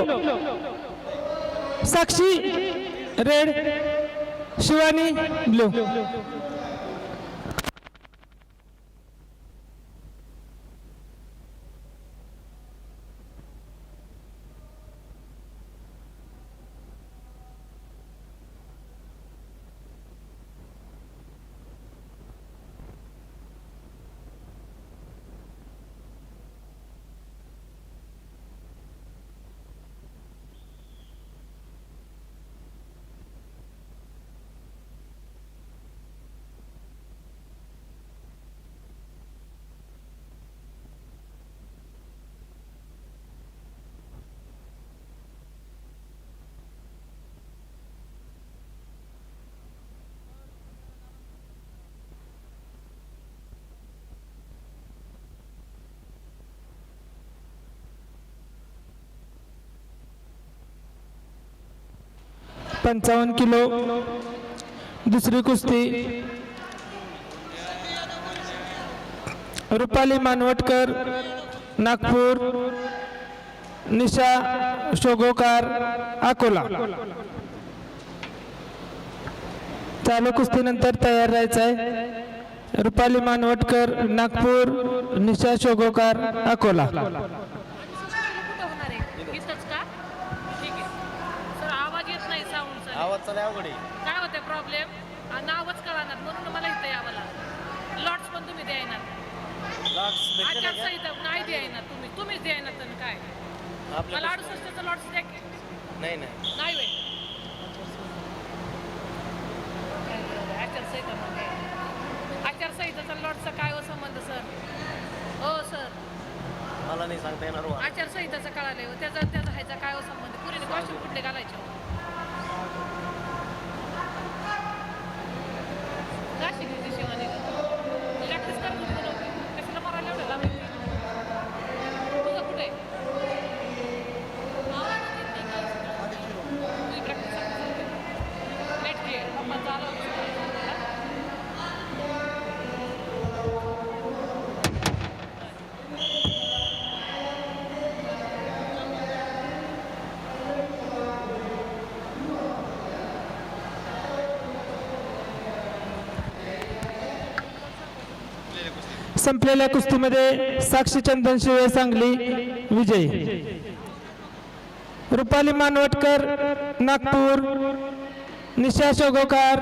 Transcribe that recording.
Kilo Sakshi red Shivani blue पंचावन्न kilo. दुसरी कुस्ती. रुपाली मानवटकर नागपूर निशा शोगोकार अकोला. चालू कुस्तीनंतर तयार राहायचं आहे रुपाली मानवटकर नागपूर निशा शोगोकार अकोला. आवाज चालू अवघड आहे. काय होते प्रॉब्लेम नावच कळणार म्हणून मला इथं यावं लागलं. लॉट्स पण तुम्ही द्यायनात लॉक्स भेटले नाही आचारसंहिता नाही द्यायना तुम्ही. तुम्हीच द्यायना तर काय? का? आपल्या मला अडुसष्टचं लॉट्स द्या की. नाही नाही. नाही वे आचारसंहिता काय? आचारसंहिताचा लॉटचा काय हो संबंध सर हो सर मला नाही सांगता येणार हो. आचारसंहिताचा कळाले हो. त्याचा त्याचा ह्याचा काय हो संबंध? पुरीने कॉस्ट्यूम कुठले घालायचे हो? संपलेल्या कुस्तीमध्ये साक्षी चंदन शिवे सांगली विजय. रुपाली मानवटकर नागपूर निशा शोगोकार